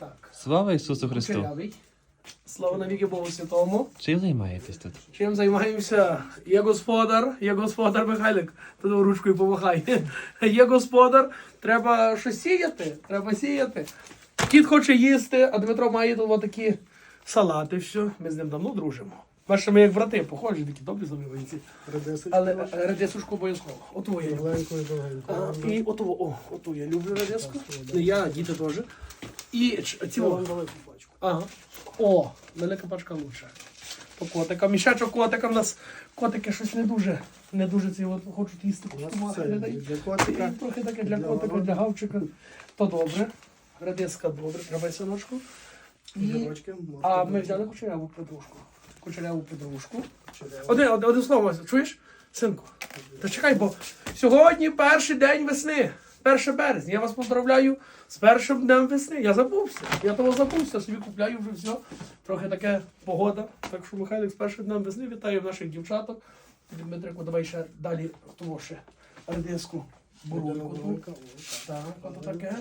Так. Слава Ісусу Христу! Кучерявий. Слава навіки Богу Святому. Чим займаєтесь тут? Чим займаємося? Є господар, є господар Михайлик, туди ручкою помахай. Є господар, треба щось сіяти, треба сіяти. Кіт хоче їсти, а Дмитро має тут такі салати. Все, ми з ним давно дружимо. Бачите, ми як брати, похожі, такі добрі. Редисочку Але е, обов'язково. Оту я люблю. І оту, о, оту я люблю редиску. Не я, діти теж. І вам велику пачку. Ага. О, велика пачка лучше. По котикам. Мішечок котика в нас котики щось не дуже. Не дуже ці от хочуть їсти У нас все не Для котика. І Трохи таке для для котика, для гавчика. То добре. Редиска добре, треба синочку. І... Грибочки. А ми взяли кучеряву подружку. Кучеряву подружку. Чудово. Одне, одне, одне слово, чуєш? Синку, та чекай, бо сьогодні перший день весни, 1 березня. Я вас поздравляю з першим днем весни. Я забувся. Я того забувся, собі купляю вже все. Трохи таке погода. Так що Михайлик з першим днем весни вітаю наших дівчаток. Дмитрику, давай ще далі тому ще редиску. Так, ото таке.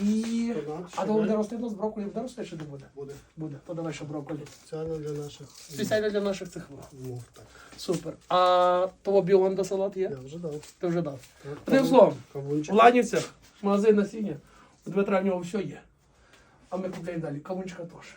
І... А то буде рости у нас брокколі буде рости чи не буде? Буде. Буде. То давай ще брокколі. Спеціально для наших Спеціально для наших цих. мов. Так. Супер. А того біонда салат є? Я вже дав. Ти вже дав. Одним словом, в Кавунчик. Ланівцях магазин насіння. У Дмитра в нього все є. А ми купляємо далі. Кавунчика теж.